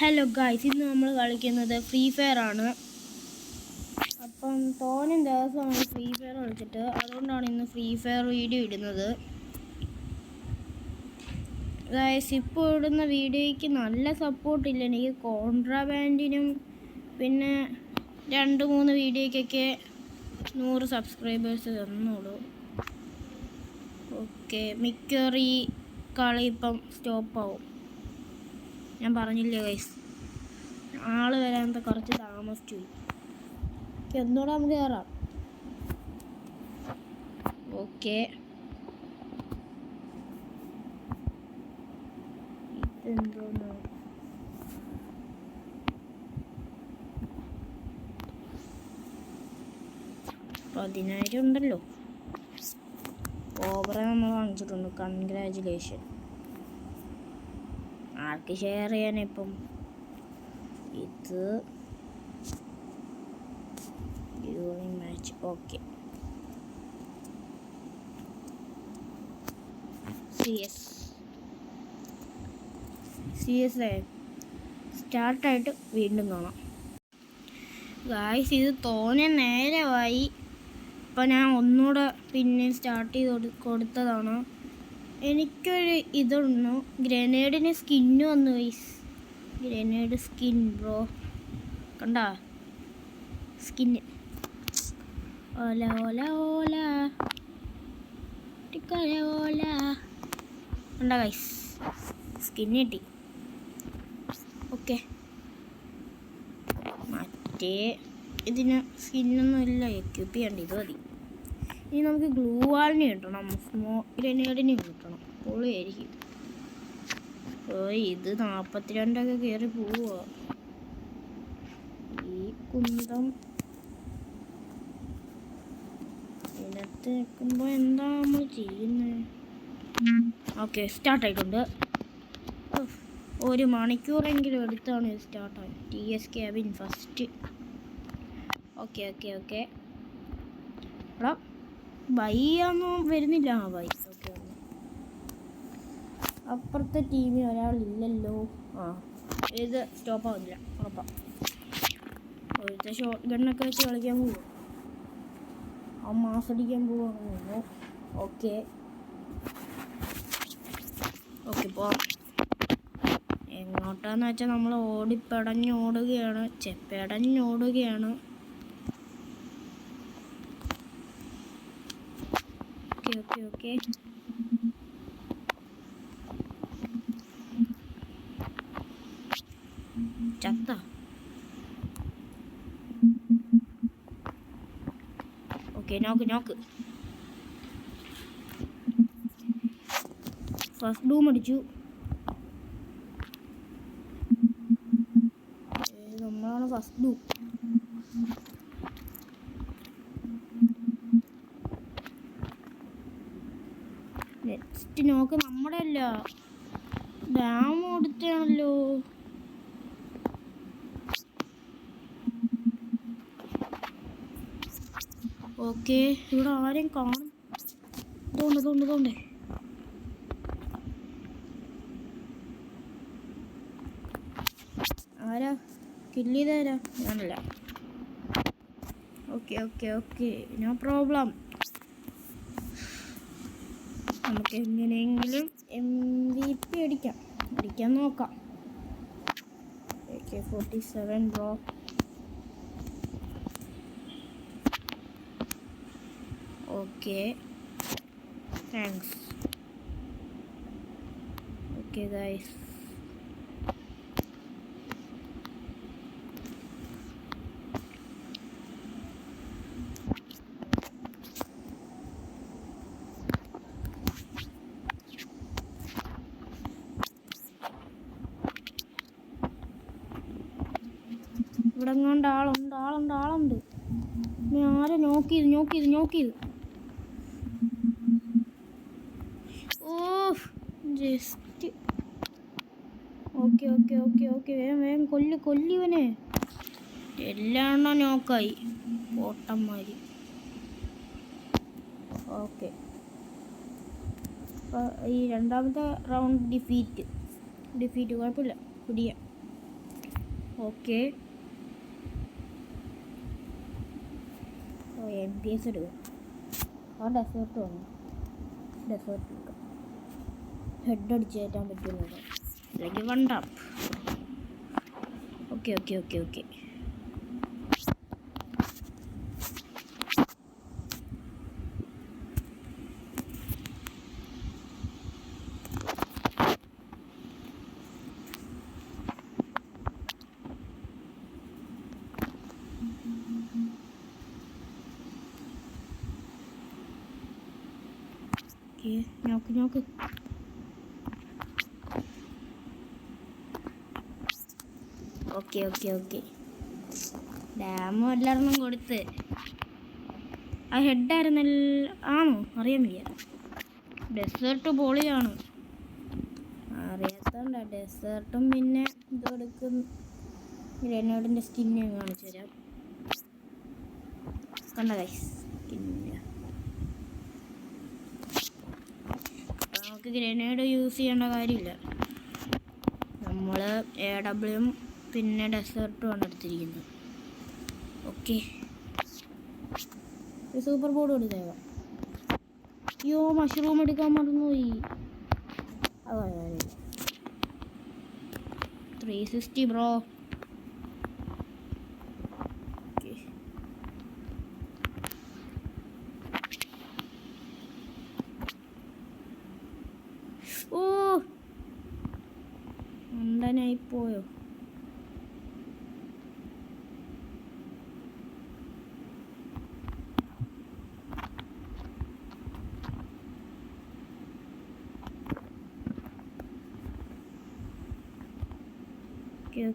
Hello guys ഇന്ന് നമ്മൾ കളിക്കുന്നത് ഫ്രീ ഫയർ ആണ്. അപ്പം തോനും ദിവസമാണ് ഫ്രീ ഫയർ കളിച്ചിട്ട്. അതുകൊണ്ടാണ് ഇന്ന് ഫ്രീ ഫയർ വീഡിയോ ഇടുന്നത്. ഗായ്സ് ഇപ്പോൾ ഇടുന്ന വീഡിയോയ്ക്ക് നല്ല സപ്പോർട്ടില്ല എനിക്ക് കോൺട്രാബാൻഡിനും പിന്നെ രണ്ട് മൂന്ന് വീഡിയോയ്ക്കൊക്കെ നൂറ് സബ്സ്ക്രൈബേഴ്സ് തന്നോളൂ. ഓക്കെ മിക്കവാറും ഈ കളി ഇപ്പം സ്റ്റോപ്പാവും ഞാൻ പറഞ്ഞില്ലേ ഗൈസ് ആൾ വരാൻ കുറച്ച് താമസിച്ചു ഒന്നുകൂടെ നമുക്ക് കയറാം ഓക്കെ. പതിനായിരം ഉണ്ടല്ലോ. ഓവറെ നമ്മൾ വാങ്ങിച്ചിട്ടുണ്ട്. കൺഗ്രാജുലേഷൻ ആർക്ക് ഷെയർ ചെയ്യാനിപ്പം ഇത് match okay C S C S സ്റ്റാർട്ടായിട്ട് വീണ്ടും കാണാം. ഗായ്സ് ഇത് തോനെ നേരമായി. ഇപ്പം ഞാൻ ഒന്നുകൂടെ പിന്നെ സ്റ്റാർട്ട് ചെയ്ത് കൊടു- കൊടുത്തതാണ്. എനിക്കൊരു ഇതൊന്നു ഗ്രനേഡിന് സ്കിന്ന് വന്നു വൈസ് ഗ്രനേഡ് സ്കിൻ ബ്രോ. കണ്ട? സ്കിന്ന്. ഓല ഓല ഓല. ടിക്കോല ഓല. കണ്ട ഗൈസ് സ്കിൻ കിട്ടി. ഓക്കെ. മറ്റേ ഇതിന് സ്കിന്നൊന്നും ഇല്ല എക്യൂപ്പ് ചെയ്യണ്ട ഇത് മതി. ഇനി നമുക്ക് ഗ്ലൂ വാളിനെ കിട്ടണം. സ്മോ ഗ്രനേഡിനെ കിട്ടണം. പൊളിയായിരിക്കും. ഓ ഇത് നാൽപ്പത്തിരണ്ടൊക്കെ കയറി പോവുക ഈ കുന്തം. ഇതിനകത്ത് നിൽക്കുമ്പോൾ എന്താ നമ്മൾ ചെയ്യുന്നത് ഓക്കെ സ്റ്റാർട്ടായിട്ടുണ്ട് ഒരു മണിക്കൂറെങ്കിലും എടുത്താണ് ഇത് സ്റ്റാർട്ടായത് T S K cabin first okay okay okay. എടാ ബൈയൊന്നും വരുന്നില്ല. ആ ബൈ ഓക്കെ അപ്പുറത്തെ ടീമിൽ ഒരാളില്ലല്ലോ. ആ ഇത് സ്റ്റോപ്പ് ആവുന്നില്ല. ഉറപ്പാ. ഒരുത്തെ ഷോർട്ട് ഗണ്ണൊക്കെ വെച്ച് കളിക്കാൻ പോകും ആ മാസടിക്കാൻ പോവാണ് ഓക്കെ. ഓക്കെ പോവാം എങ്ങോട്ടാന്ന് വെച്ചാൽ നമ്മൾ ഓടിപ്പടഞ്ഞോടുകയാണ് ചെപ്പടഞ്ഞോടുകയാണ് ഓക്കെ ഓക്കെ ഓക്കെ ചത്ത ഓക്കെ നോക്ക് നോക്ക് ഫസ്റ്റ് ഡൂം അടിച്ചു ഏ, നമ്മളാണ് ഫസ്റ്റ് ഡൂം നെക്സ്റ്റ് നോക്ക് നമ്മുടെ അല്ല ഡാം കൊടുത്താണല്ലോ ഓക്കെ ഇവിടെ ആരെയും കാണും. തോണ്ട് തോണ്ട് തോണ്ടേ ആരാ? കില്ല് ചെയ്താരാ ഞാനല്ല. Okay okay okay. No problem നമുക്ക് എങ്ങനെയെങ്കിലും എം വി പി അടിക്കാം. അടിക്കാൻ നോക്കാം. A forty seven bro okay thanks okay guys ഇവിടെ എങ്ങാണ്ട് ആളുണ്ട് ആളുണ്ട് ആളുണ്ട് നീ ആരെ നോക്കിയത് ഓ just okay okay okay okay. വേഗം വേഗം കൊല്ല് കൊല്ലിവനെ എല്ലാം നോക്കായി. ഓട്ടന്മാര് ഓക്കെ. ഈ രണ്ടാമത്തെ റൗണ്ട് ഡിഫീറ്റ്. ഡിഫീറ്റ് കുഴപ്പമില്ല. പിടിയാം ഓക്കെ. എം പി എസ് എടുക്കും ആ ഡെസേർട്ട് വേണം ഡെസേർട്ട് എടുക്കാം ഹെഡ് അടിച്ച് കയറ്റാൻ പറ്റുമോ? അല്ലെങ്കിൽ വണ്ട ഓക്കെ ഓക്കെ ഓക്കെ ഓക്കെ നോക്ക് നോക്ക് ഓക്കെ ഓക്കെ. ഡാമോ എല്ലാവർക്കും കൊടുത്ത്. ആ ഹെഡായിരുന്നല്ല ആണോ? വയ്യ ഡെസേർട്ട് പൊളിയാണ് അറിയാത്തോണ്ട ഡെസേർട്ടും പിന്നെ ഇത് കൊടുക്കും. ഗ്രനേഡിന്റെ സ്കിന്ന് കാണിച്ചു തരാം. കണ്ട നമുക്ക് ഗ്രനേഡ് യൂസ് ചെയ്യേണ്ട കാര്യമില്ല. നമ്മൾ എ ഡബ്ല്യും പിന്നെ ഡെസേർട്ടും ആണ് എടുത്തിരിക്കുന്നത്. ഓക്കെ സൂപ്പർ ബോർഡ് കൊടുത്തേക്കാം അയ്യോ മഷ്റൂം എടുക്കാൻ മറന്നുപോയി. ത്രീ സിക്സ്റ്റി ബ്രോ ഓ മണ്ടനായി പോയോ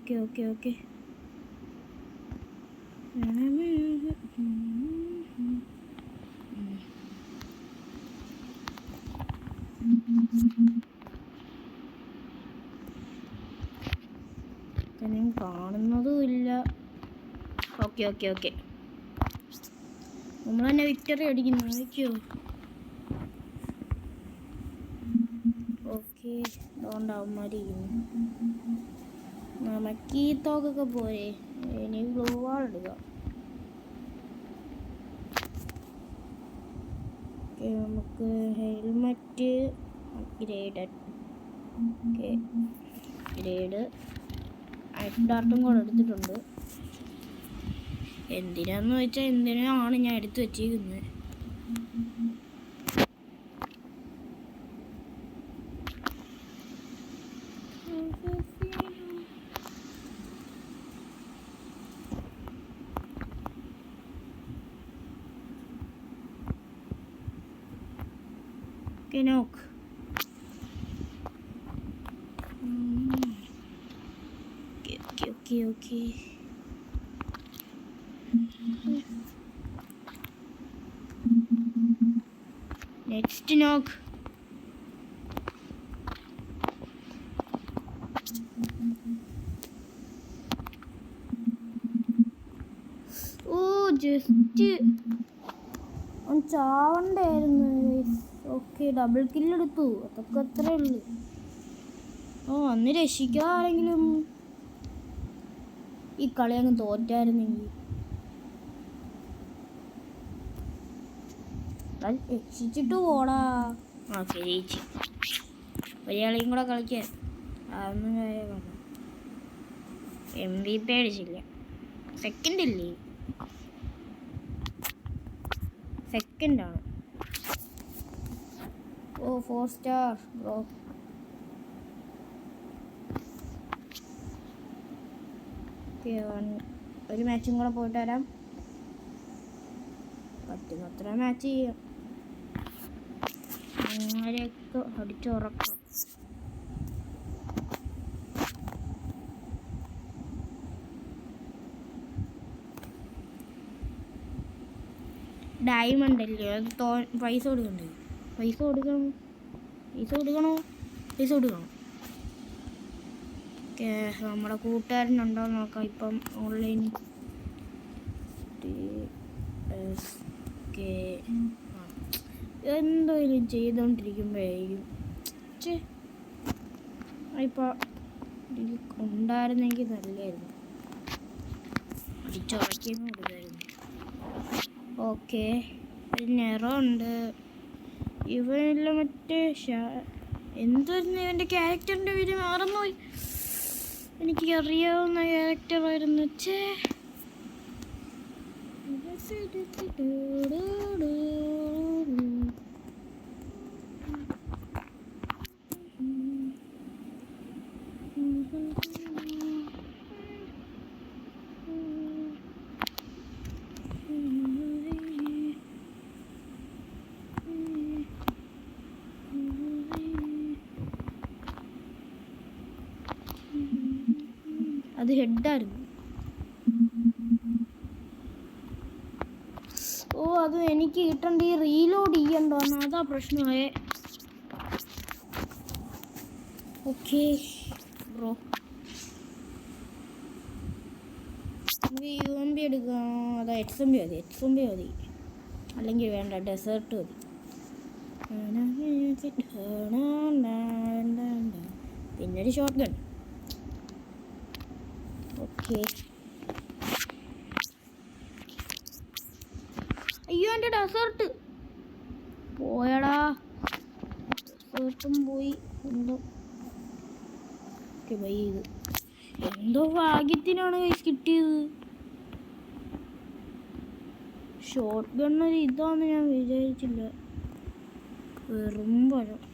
ഓക്കെ ഓക്കെ ഓക്കെ. ഞാൻ കാണുന്നതും ഇല്ല. Okay okay okay. നമ്മൾ തന്നെ വിക്ടറി അടിക്കുന്നു. നോക്കിയോ ഓക്കെ അതുകൊണ്ടാവുമാരിക്കുന്നു നമുക്ക് ഈ തോക്കൊക്കെ പോരെ. ഇനി ഗ്ലൂ വാൾ ഓക്കെ നമുക്ക് ഹെൽമറ്റ് ഗ്രേഡ് ഓക്കെ ഗ്രേഡ് ഡാർട്ടും കൂടെ എടുത്തിട്ടുണ്ട്. എന്തിനാന്ന് വെച്ചാൽ എന്തിനാണ് ഞാൻ എടുത്തു വെച്ചിരിക്കുന്നത് Okay, നോക്ക് okay okay okay okay next നോക്ക് ഓ ജസ്റ്റ് അവൻ ചാവണ്ടായിരുന്നു ഓക്കെ ഡബിൾ കില്ലെടുത്തു അതൊക്കെ അത്രേ ഉള്ളൂ. ഓ അന്ന് രക്ഷിക്കാൻ ആരെങ്കിലും? ഈ കളി അങ്ങ് തോറ്റായിരുന്നെങ്കിൽ. രക്ഷിച്ചിട്ട് പോടാ. ആ ജയിച്ചു ഒരാളെയും കൂടെ കളിക്കാൻ എം വി പി അടിച്ചില്ല? സെക്കൻഡ് ഇല്ലേ? സെക്കൻഡാണ് ഓ ഫോർ സ്റ്റാർ ബ്രോ ഒരു മാച്ചും കൂടെ പോയിട്ട് വരാം. പറ്റുന്നത്ര മാച്ച് ചെയ്യാം. അങ്ങനെയൊക്കെ അടിച്ചുറക്കാം ഡയമണ്ട് അല്ലേ? അത് തോ പൈസ കൊടുക്കണ്ടേ? പൈസ കൊടുക്കണം. പൈസ കൊടുക്കണോ? പൈസ കൊടുക്കണം? ഓക്കെ നമ്മുടെ കൂട്ടുകാരനുണ്ടോ നോക്കാം. ഇപ്പം ഓൺലൈൻ ഓക്കെ എന്തോലും ചെയ്തുകൊണ്ടിരിക്കുമ്പോഴായിരിക്കും ചേ ഇപ്പോൾ ഉണ്ടായിരുന്നെങ്കിൽ നല്ലതായിരുന്നു പിടിച്ചുറക്കിയൊന്നും കൊടുക്കായിരുന്നു ഓക്കെ നെറുണ്ട് ഇവനില്ല മറ്റേ എന്തായിരുന്നു ഇവന്റെ ക്യാരക്ടറിന്റെ പേര് മാറുന്നുപോയി. എനിക്ക് അറിയാവുന്ന ക്യാരക്ടറായിരുന്നു ചേ അത് ഹെഡായിരുന്നു. ഓ അത് എനിക്ക് കിട്ടണ്ട? ഈ റീലോഡ് ചെയ്യണ്ടോ? അതാ പ്രശ്നമായേ. Okay. Bro. You M B എടുക്കാം? അതാ ബി മതി എക്സ് എം ബി മതി. അല്ലെങ്കിൽ വേണ്ട ഡെസേർട്ട് മതി. പിന്നെ ഒരു ഷോർട്ട് ഗൺ ഓക്കെ അയ്യോ എന്റെ ഡെസേർട്ട് പോയടാ. ഡെസേർട്ടും പോയി. എന്തോ. ബൈ ചെയ്ത്. എന്തോ ഭാഗ്യത്തിനാണ് കൈസ് കിട്ടിയത്. ഷോർട്ട് ഗണ്ണൊരു ഇതാന്ന് ഞാൻ വിചാരിച്ചില്ല. വെറും പഴം.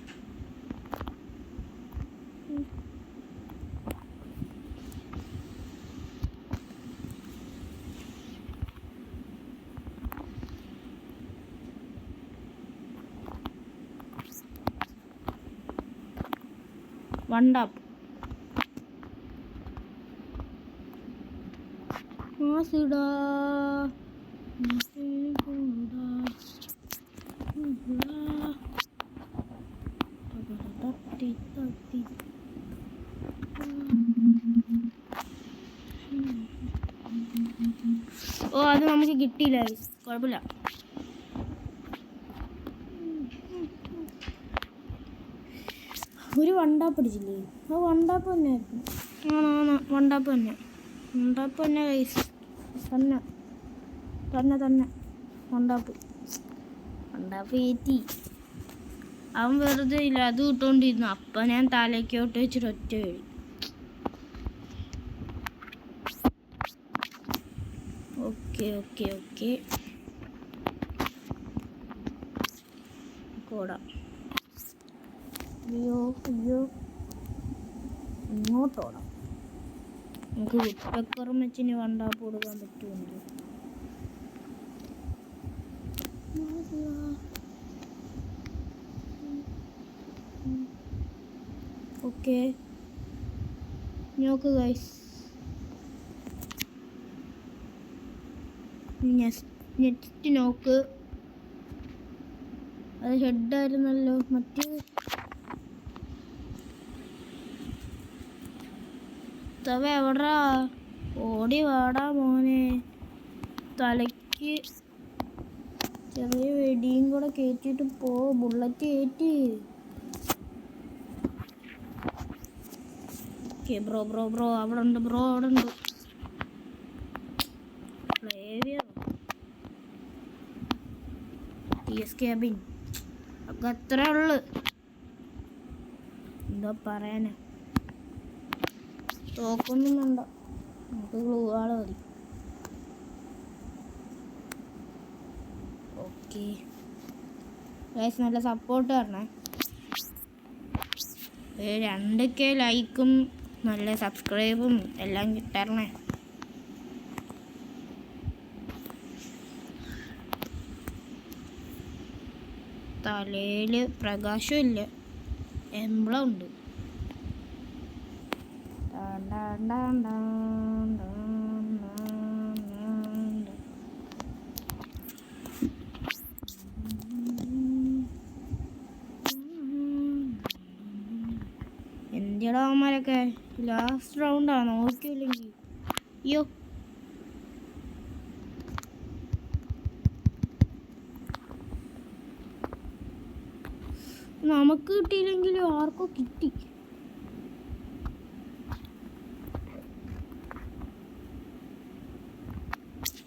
വണ്ടാപ്പ്. മാസിടാ. മാസിടാ തട്ടി തട്ടി ഓ അത് നമുക്ക് കിട്ടിയില്ല. കുഴപ്പമില്ല ഒരു വണ്ടാപ്പ് അടിച്ചില്ലേ ആ വണ്ടാപ്പ് തന്നെ ആയിരുന്നു. ആണോ ആണോ. വണ്ടാപ്പ് തന്നെ. വണ്ടാപ്പ് തന്നെ കൈസ് തന്നെ. തന്നെ തന്നെ. വണ്ടാപ്പ്. വണ്ടാപ്പ് ഏറ്റി. അവൻ വെറുതെ ഇല്ല. അത് ഇട്ടുകൊണ്ടിരുന്നു അപ്പം ഞാൻ തലയ്ക്കോട്ട് വെച്ചിട്ട് ഒറ്റ കഴി ഓക്കെ ഓക്കെ ഓക്കെ. കൂടാം അയ്യോ അയ്യോ. ഇങ്ങോട്ടോടാം നമുക്ക് വിട്ടക്കുറം വെച്ചിന് വണ്ടാപ്പ് കൊടുക്കാൻ പറ്റുമല്ലോ ഓക്കെ. നോക്ക് ഗൈസ് നെക്സ്റ്റ് നോക്ക്. അത് ഹെഡായിരുന്നല്ലോ മറ്റേ തവ എവിടാ? ഓടി വാടാ മോനെ. തലയ്ക്ക് ചെറിയ വെടിയും കൂടെ കയറ്റിയിട്ട് പോ ബുള്ളറ്റ് കയറ്റി ബ്രോ ബ്രോ ബ്രോ അവിടെ ഉണ്ട് ബ്രോ അവിടെ ഉണ്ട് അത്രേ ഉള്ളു. എന്താ പറയാനാ? തോക്കൊന്നും വേണ്ട നമുക്ക് ഗ്ലൂ ആൾ മതി. ഓക്കെ. ഗൈസ് നല്ല സപ്പോർട്ട് തരണേ. രണ്ട് കെ ലൈക്കും നല്ല സബ്സ്ക്രൈബും എല്ലാം കിട്ടണേ തലയിൽ പ്രകാശമില്ല എംബ്ലം ഉണ്ട്. എന്തിടാ അവന്മാരൊക്കെ? ലാസ്റ്റ് റൗണ്ടാ നോക്കിയില്ലെങ്കിൽ. അയ്യോ നമുക്ക് കിട്ടിയില്ലെങ്കിലും ആർക്കോ കിട്ടി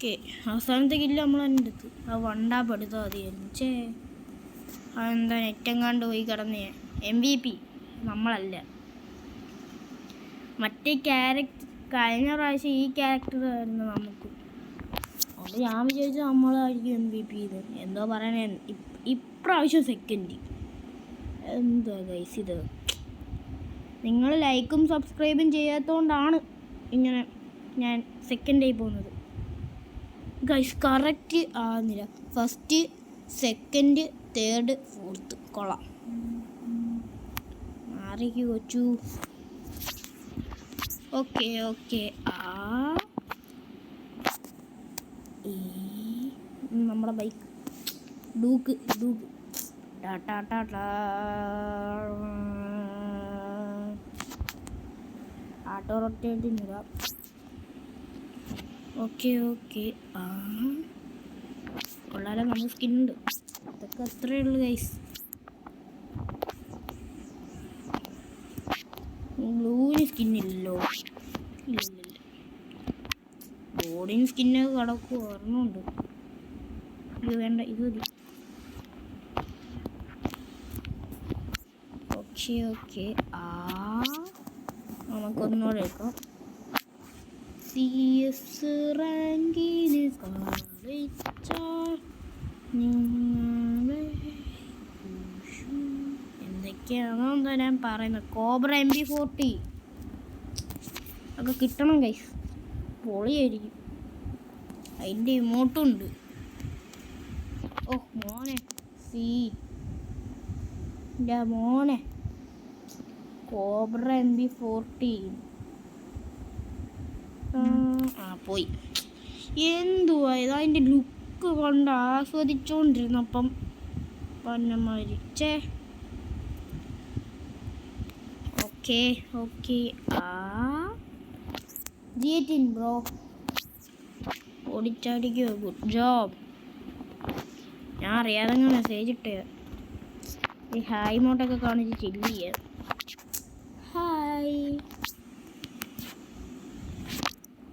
ഓക്കെ അവസാനത്തെ ഇല്ല നമ്മൾ തന്നെ എടുത്തു. ആ വണ്ടാ പെടുത്തോ മതിയായിരുന്നു ചേ അതെന്താ നെറ്റെങ്ങാണ്ട് പോയി കിടന്ന്. എം വി പി നമ്മളല്ല. മറ്റേ ക്യാരക്ടർ കഴിഞ്ഞ പ്രാവശ്യം ഈ ക്യാരക്ടർ ആയിരുന്നു നമുക്ക്. അതുകൊണ്ട് ഞാൻ വിചാരിച്ചു നമ്മളായിരിക്കും എം വി പി ഇത് എന്തോ പറയണേ ഇപ്രാവശ്യം സെക്കൻഡ് എന്താ ഗൈസ് ഇത്? നിങ്ങൾ ലൈക്കും സബ്സ്ക്രൈബും ചെയ്യാത്തതുകൊണ്ടാണ് ഇങ്ങനെ ഞാൻ സെക്കൻഡായി പോകുന്നത്. ഗൈസ് കറക്റ്റ് ആകുന്നില്ല ഫസ്റ്റ് സെക്കൻഡ് തേർഡ് ഫോർത്ത് കൊള്ളാം. മാറിക്ക് കൊച്ചു. ഓക്കെ ഓക്കെ ആ. നമ്മുടെ ബൈക്ക് ഡൂക്ക് ഡൂക്ക് ടാ ടാ ടാ ആട്ടോ റൊട്ടേറ്റ് ഇടാം ഓക്കെ ഓക്കെ. ആ. കൊള്ളാലോ സ്കിൻ ഉണ്ട്. ഇതൊക്കെ അത്രേ ഉള്ളു ഗൈസ് ബ്ലൂവിന് സ്കിന്നില്ലല്ലോ ഇല്ലില്ല. ഇല്ല ഇല്ല ബോഡിന് സ്കിന്നൊക്കെ കിടക്കും ഓർമ്മയുണ്ട് ഇത് വേണ്ട ഇത് മതി. Okay okay. ആ. നമുക്കൊന്നുകൂടെ എടുക്കാം സി എസ് റാങ്കിന് ഞാൻ പറയുന്നത്. Cobra M B forty. ഒക്കെ കിട്ടണം കൈസ് പൊളിയായിരിക്കും. അതിന്റെ ഇമോട്ടും ഉണ്ട്. ഓ മോനെ. സി. എന്റെ മോനെ. കോബ്ര എം ബി ഫോർട്ടീൻ ആ പോയി. എന്തുവാ ഇത്? അതിന്റെ ലുക്ക് കൊണ്ട് ആസ്വദിച്ചുകൊണ്ടിരുന്നപ്പം പന്നമാരി ചേ ഓക്കെ ഓക്കെ. ആ. ജിയറ്റിൻ ബ്രോ. ഓടിച്ചാടിക്കോ ഗുഡ് ജോബ്. ഞാൻ അറിയാതെ മെസ്സേജ് ഇട്ടേ. ഈ ഹായ് മോട്ടൊക്കെ കാണിച്ച് ചില്ല് ഹായ്.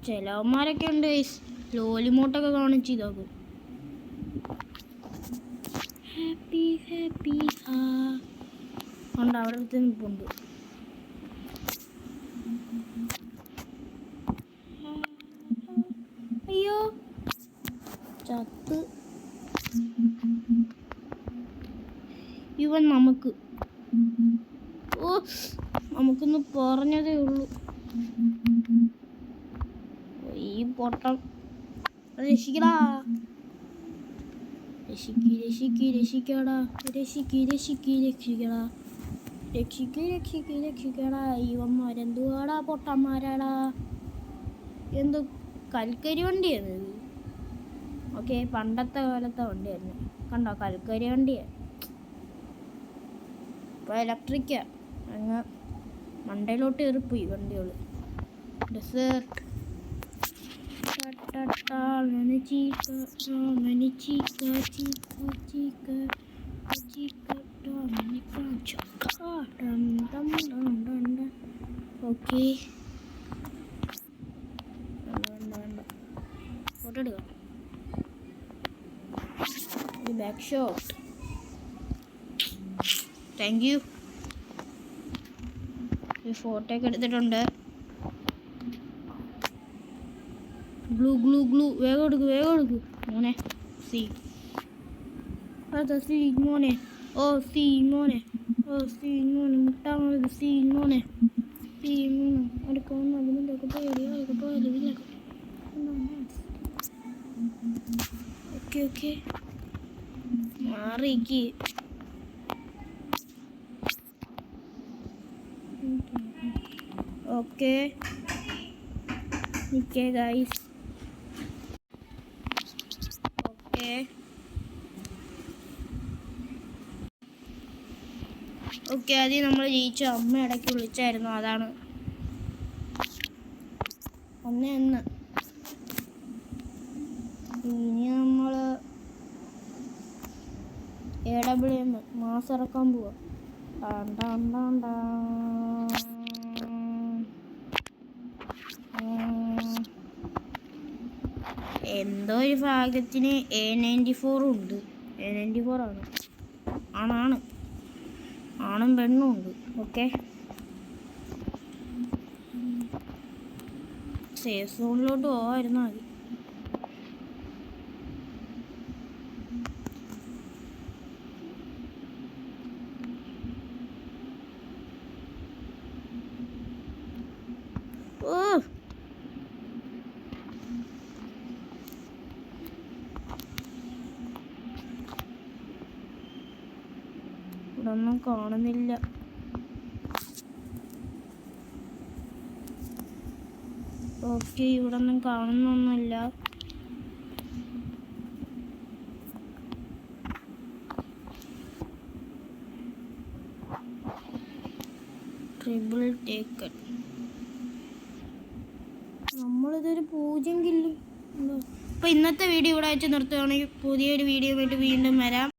ചിലവന്മാരൊക്കെ ഉണ്ട് ലോലിമോട്ടൊക്കെ കാണിച്ച് ഇതാക്കും ഹാപ്പി ഹാപ്പി ഉണ്ട് അവിടെ അടുത്ത് നിൽപ്പുണ്ട്. അയ്യോ. ചത്ത്. ഇവൻ നമുക്ക്. ഓ നമുക്കൊന്ന് പറഞ്ഞതേ ഉള്ളൂ. പൊട്ടം. രക്ഷിക്കടാ. രക്ഷിക്ക് രക്ഷിക്ക് രക്ഷിക്കടാ. രക്ഷിക്ക് രക്ഷിക്ക് രക്ഷിക്കടാ. രക്ഷിക്ക് രക്ഷിക്ക് രക്ഷിക്കടാ. ഇവന്മാരെന്തുവാടാ പൊട്ടന്മാരാടാ? എന്ത് കൽക്കരി വണ്ടിയാണ് ഓക്കെ പണ്ടത്തെ കാലത്തെ വണ്ടിയായിരുന്നു. കണ്ടോ കൽക്കരി വണ്ടിയാണ് ഇപ്പോൾ ഇലക്ട്രിക്കാ അങ്ങ് മണ്ടയിലോട്ട് കയറിപ്പോയി വണ്ടികൾ ഡെസേർട്ട് ഓക്കെ ഫോട്ടോ എടുക്കാം ബാക്ക് ഷോട്ട് താങ്ക് യു ഈ ഫോട്ടോ ഒക്കെ എടുത്തിട്ടുണ്ട്. Gloo gloo gloo. വേഗം എടുക്ക് വേഗം എടുക്ക്. മോനെ സി. അതാ സി മോനെ. ഓ സി മോനെ. ഓ സി മോനെ. മുട്ടാ മതി സി മോനെ. സി മോനെ. എടുക്കാൻ അതിനൊക്കെ പേടി അതൊക്കെ പേടി ഓക്കെ ഓക്കെ. മാറിക്ക്. ഓക്കെ. നിൽക്കേ ഗൈസ് ഓക്കെ ഓക്കെ ആദ്യം നമ്മൾ ജയിച്ചു അമ്മ ഇടയ്ക്ക് വിളിച്ചായിരുന്നു അതാണ്. ഒന്ന് എന്ന് ഇനി നമ്മൾ എ ഡബ്ല്യു എം മാസം ഇറക്കാൻ പോവാം. എന്തോ ഒരു ഭാഗത്തിന് എ നയന്റി ഫോറും ഉണ്ട്. എ നയന്റി ഫോർ ആണ്. ആണാണ്. ആണും പെണ്ണും ഉണ്ട്. ഓക്കെ? സേഫ് സോണിലോട്ട് പോവായിരുന്നാ മതി. ഓ! ഒന്നും കാണുന്നില്ല. ഓക്കെ ഇവിടെ ഒന്നും കാണുന്നൊന്നുമില്ല. ട്രിബിൾ ടേക്കൺ നമ്മളിതൊരു പൂജ്യം കില്ലും അപ്പൊ ഇന്നത്തെ വീഡിയോ ഇവിടെ വെച്ച് നിർത്തുകയാണെങ്കിൽ പുതിയൊരു വീഡിയോ ആയിട്ട് വീണ്ടും വരാം.